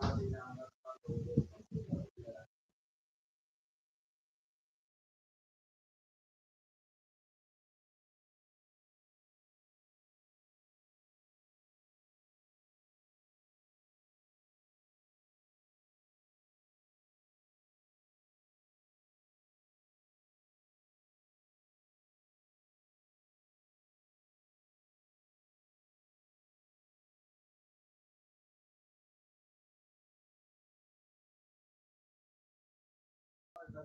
Amém.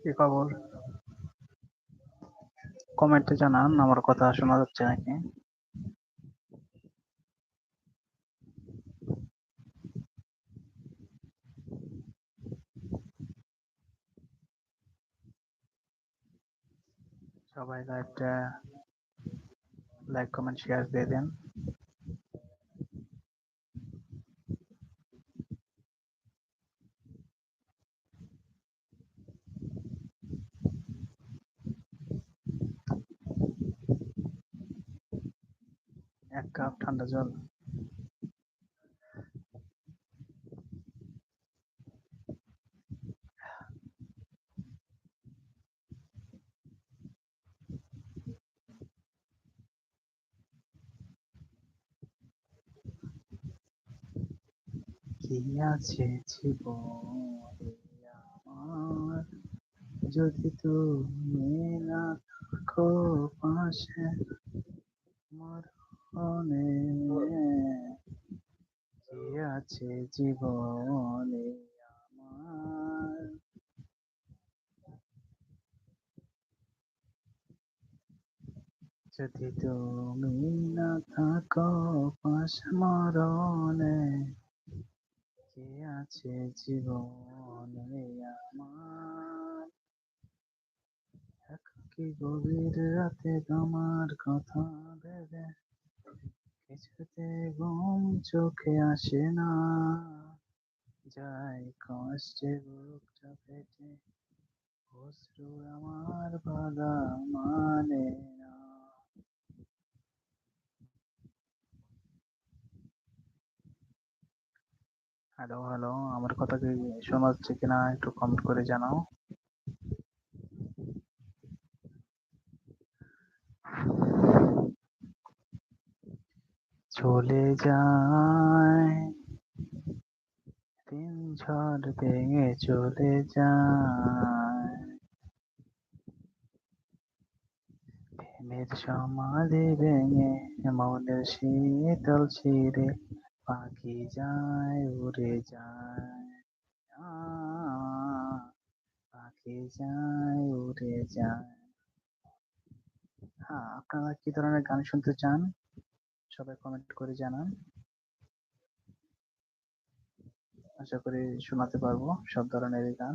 কি খবর? কমেন্টে জানান, আমার কথা শোনা যাচ্ছে নাকি? সবাই লাইভটা লাইক কমেন্ট শেয়ার দিয়ে দেন এক কাপ ঠান্ডা জল। কি আছে জীবনে আমার? যদি তুমি না থাকো পাশে মরণে কি আছে জীবনে আমার। যদি তুমি না থাকো পাশে মরণে, কে আছে জীবনে আমার? কি গভীর রাতে তোমার কথা ভেবে কিছুতে ঘুম চোখে আসে না। যাই কষ্টে বুকটা পেটে অশ্রু আমার বাধা মানে না। হ্যালো হ্যালো আমার কথা কি শোনা যাচ্ছে কিনা একটু কমেন্ট করে জানাও। চলে যায়। দিন ঝড় ভেঙে চলে যায়। প্রেমের সমাধি ভেঙে মনের শীতল ছিঁড়ে পাখি যায়, উড়ে যায়। পাখি যায়, উড়ে যায়। হ্যাঁ আপনারা কি ধরনের গান শুনতে চান? সবাই কমেন্ট করে জানান। আশা করি শোনাতে পারব সব ধরনের গান।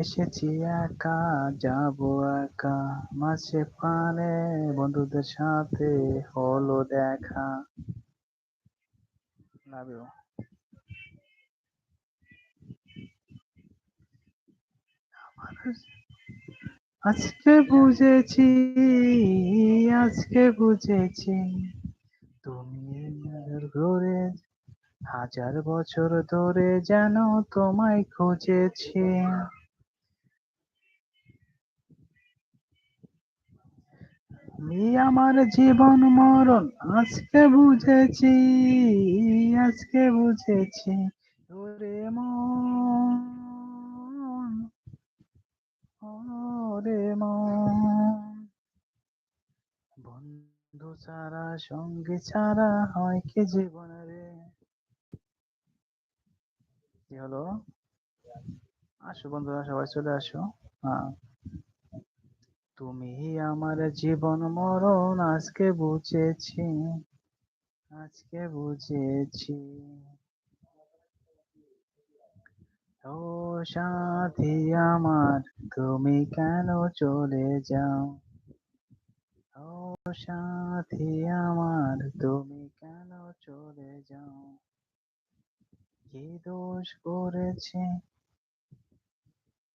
এসেছি একা, যাব একা, মাঝে পানে বন্ধুদের সাথে হলো দেখা। লাভ ইউ আজকে বুঝেছি আজকে বুঝেছি। তুমি ঘরে হাজার বছর ধরে যেন তোমায় খুঁজেছি। আমার জীবন মরণ, আজকে বুঝেছি আজকে বুঝেছি। ওরে মন ওরে মন বন্ধু ছাড়া, সঙ্গী ছাড়া হয় কি জীবন রে? কি হলো? আসো বন্ধুরা, সবাই চলে আসো। হ্যাঁ। তুমি আমার জীবন মরণ আজকে বুঝেছি আজকে বুঝেছি। ও সাথী আমার, তুমি কেন চলে যাও? ও সাথী আমার, তুমি কেন চলে যাও? কি দোষ করেছি?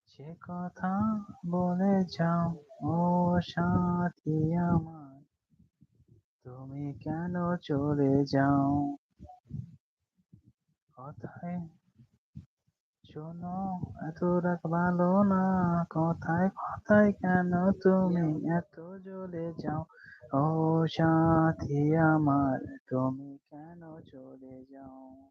সে কথা বলে যাও। ও সাথী আমার, তুমি কেন চলে যাও? কথায় শোনো, এত রাগ ভালো না। কথায় কথায় কেন তুমি এত জ্বলে যাও? ও সাথী আমার, তুমি কেন চলে যাও?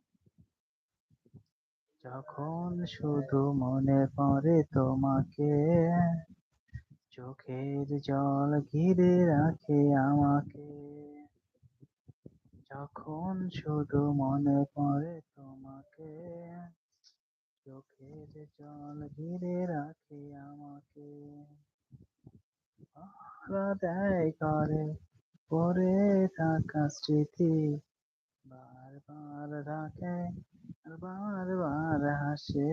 যখন শুধু মনে পড়ে তোমাকে, চোখের জল ঘিরে রাখে আমাকে। যখন শুধু মনে পড়ে তোমাকে চোখের জল ঘিরে রাখে আমাকে। দেয় করে পরে থাকা স্মৃতি, বারবার ডাকে, আর বারবার হাসে,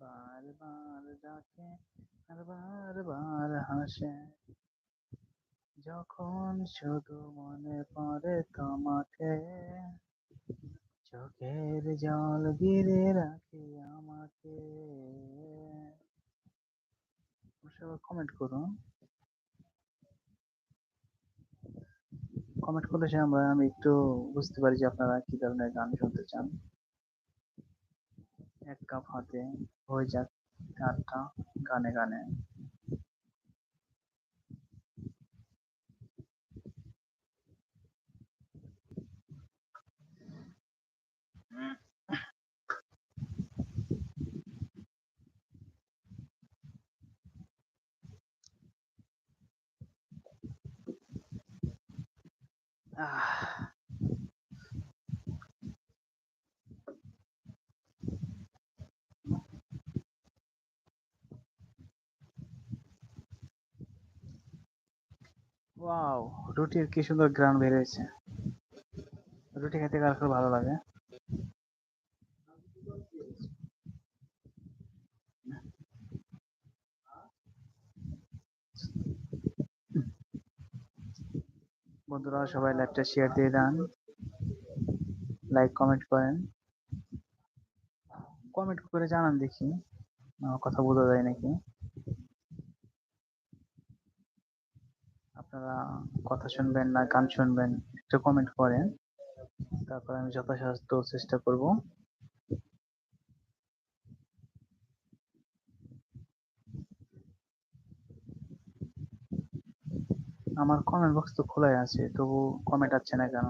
বারবার ডাকে, আর বারবার হাসে। যখন শুধু মনে পড়ে তোমাকে চোখের জল ঘিরে রাখে আমাকে। সবাই কমেন্ট করুন। কমেন্ট করলে সে আমরা, আমি একটু বুঝতে পারি যে আপনারা কি ধরনের গান শুনতে চান। এক কাপ হাতে, হয়ে যাক গানটা গানে গানে। ওয়াও রুটির কি সুন্দর গ্রান বের হয়েছে রুটি খেতে কার কার ভালো লাগে? বন্ধুরা, সবাই লাইভটা শেয়ার দিয়ে দেন। লাইক কমেন্ট করেন। কমেন্ট করে জানান দেখি। আমার কথা বোঝা যায় নাকি? আপনারা কথা শুনবেন না, গান শুনবেন, একটু কমেন্ট করেন। তারপর আমি যথাসাধ্য চেষ্টা করব। আমার কমেন্ট বক্স তো খোলাই আছে, তবু কমেন্ট আসছে না কেন?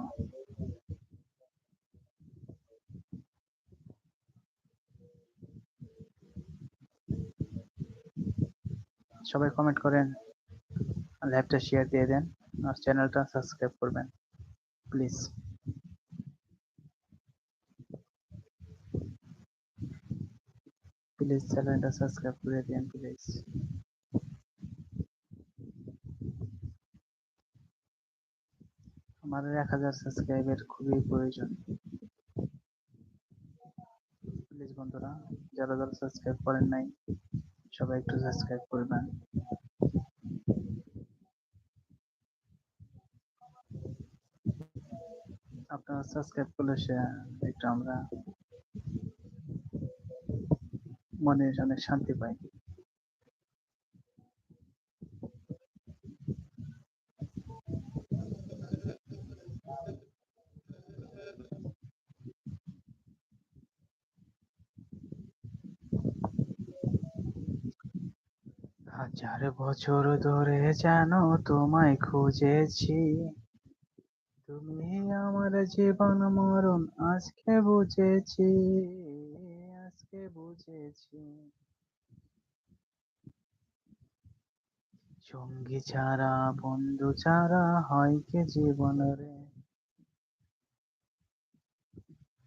সবাই কমেন্ট করেন লাইভটা শেয়ার দিয়ে দেন, আর চ্যানেলটা সাবস্ক্রাইব করবেন প্লিজ প্লিজ চ্যানেলটা সাবস্ক্রাইব করে দিন প্লিজ আমার এক হাজার সাবস্ক্রাইবের খুবই প্রয়োজন। প্লিজ বন্ধুরা, যারা যারা সাবস্ক্রাইব করেন নাই, সবাই একটু সাবস্ক্রাইব করবেন আপনারা সাবস্ক্রাইব করলে সে একটু আমরা মনে অনেক শান্তি পাই হাজার বছর ধরে জানো তোমায় খুঁজেছি। তুমি আমার জীবন, মরণ আজকে বুঝেছি আজকে বুঝেছি। সঙ্গী ছাড়া, বন্ধু ছাড়া হয় কি জীবন রে?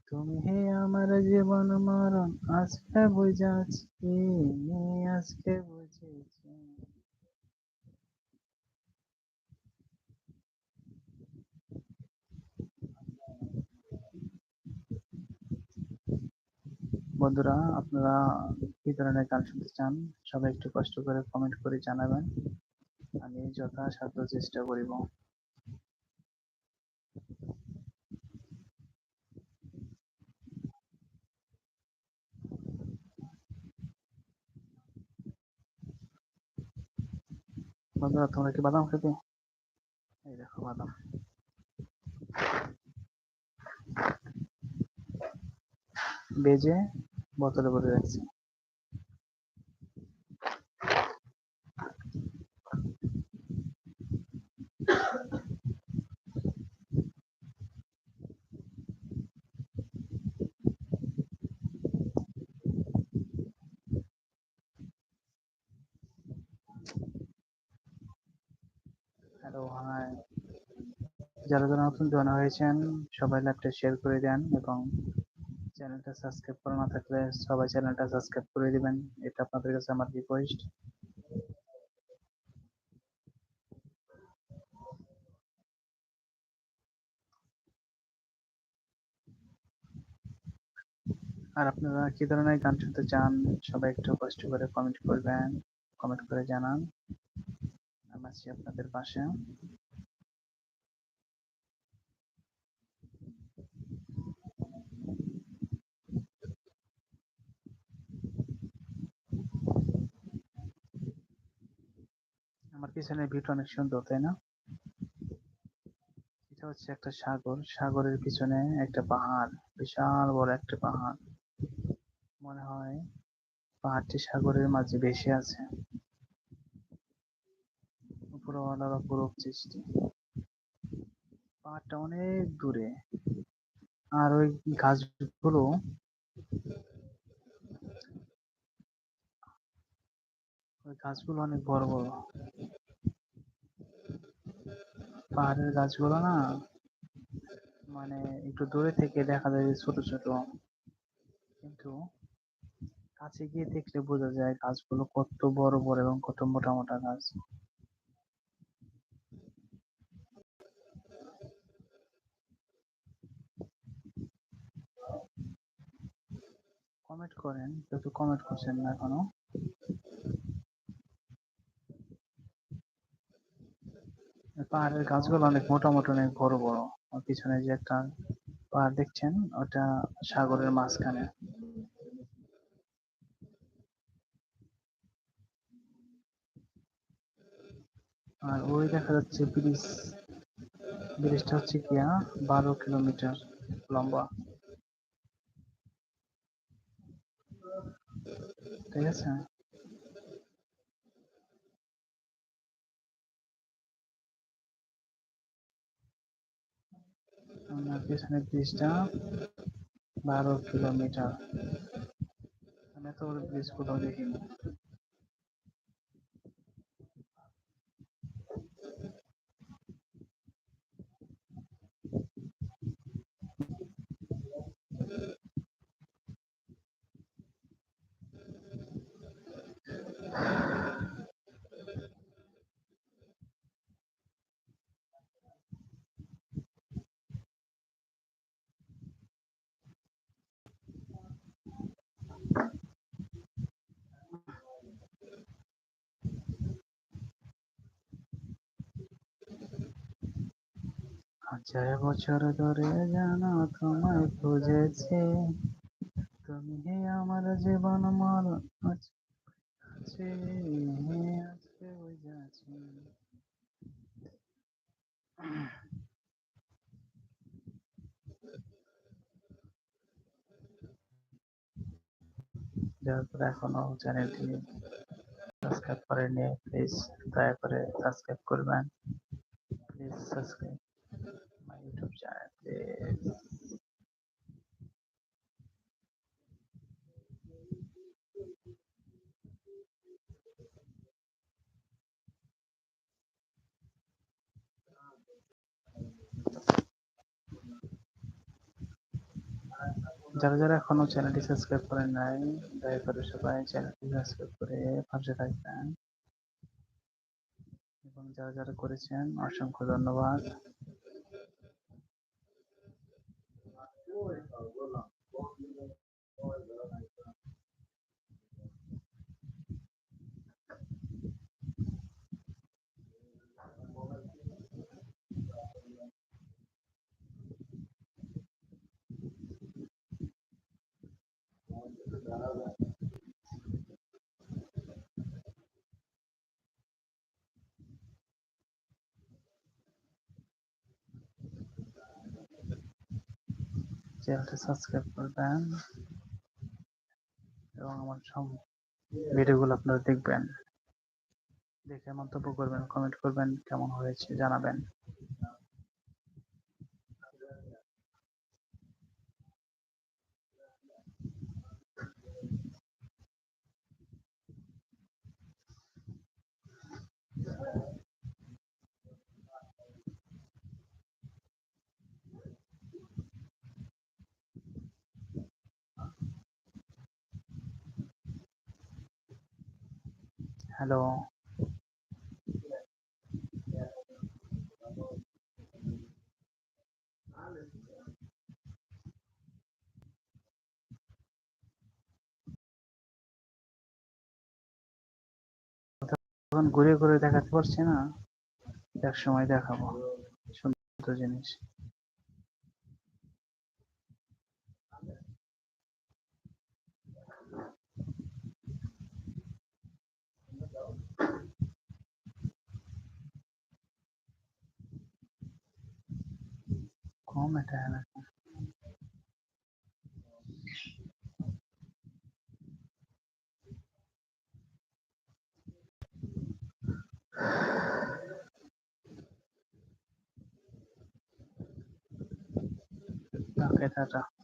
তুমি আমার জীবন, মরণ আজকে বুঝাচ্ছি আজকে বুঝেছি। বন্ধুরা, আপনারা কি ধরনের গান শুনতে চান? সবাই একটু কষ্ট করে কমেন্ট করে জানাবেন। আমি যথাসাধ্য চেষ্টা করিব। বন্ধুরা, তোমরা কি বাদাম খেতে? এই দেখো বাদাম। বেজে বোতলে ভরে রাখছি। হ্যালো যারা যারা নতুন জয়েন হয়েছেন, সবাই লাইভটা শেয়ার করে দেন এবং চ্যানেলটা সাবস্ক্রাইব করা না থাকলে সবাই চ্যানেলটা সাবস্ক্রাইব করে দিবেন। এটা আপনাদের কাছে আমার রিকোয়েস্ট আর আপনারা কি ধরনের গান শুনতে চান, সবাই একটু কষ্ট করে কমেন্ট করবেন কমেন্ট করে জানান। আমি আছি আপনাদের পাশে। আমার পিছনে ভিউটা অনেক সুন্দর, তাই না? এটা হচ্ছে একটা সাগর। সাগরের পিছনে একটা পাহাড়, বিশাল বড় একটা পাহাড়। মনে হয় পাহাড়টি সাগরের মাঝে ভেসে আছে। উপরওয়ালার অপরূপ সৃষ্টি। পাহাড়টা অনেক দূরে। আর ওই গাছগুলো ওই গাছগুলো অনেক বড় বড়। পাহাড়ের গাছগুলো না মানে একটু দূরে থেকে দেখা যায় যে ছোট ছোট। কিন্তু কাছে গিয়ে দেখলে বোঝা যায় গাছগুলো কত বড় বড় এবং কত মোটা মোটা গাছ। কমেন্ট করেন যেহেতু কমেন্ট করছেন না এখনও। পাহাড়ের গাছগুলো অনেক মোটা মোটা অনেক বড় বড়। আর পিছনে যে একটা পাহাড় দেখছেন, ওটা সাগরের মাঝখানে। আর ওই দেখা যাচ্ছে ব্রিজ। ব্রিজটা হচ্ছে কিয়া বারো কিলোমিটার লম্বা। ঠিক আছে? আমার পেছনের ব্রিজটা বারো কিলোমিটার। মানে তো ওর ব্রিজ কোথাও দেখিনি। হাজার বছর ধরে জানো তোমায় খুঁজেছি। তুমি আমার জীবন মর আছে আজকে এখনও চ্যানেলটি সাবস্ক্রাইব করেনি প্লিজ দয়া করে সাবস্ক্রাইব করবেন। প্লিজ সাবস্ক্রাইব যারা যারা এখনও চ্যানেলটি সাবস্ক্রাইব করেন নাই, দয়া করে সবাই চ্যানেলটি সাবস্ক্রাইব করে পাশে থাকবেন। এবং যারা যারা করেছেন, অসংখ্য ধন্যবাদ। চ্যানেলটি সাবস্ক্রাইব করবেন এবং আমার সব ভিডিওগুলো আপনারা দেখবেন। দেখে মন্তব্য করবেন কমেন্ট করবেন, কেমন হয়েছে জানাবেন। হ্যালো। এখন ঘুরে ঘুরে দেখাতে পারছি না। এক সময় দেখাবো। সুন্দর জিনিস। إقامة لكم كده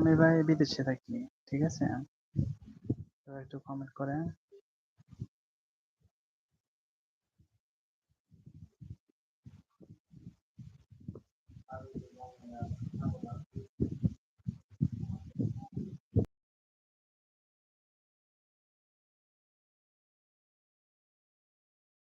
আমি ভাই বিদেশে থাকি ঠিক আছে? তো একটু কমেন্ট করেন।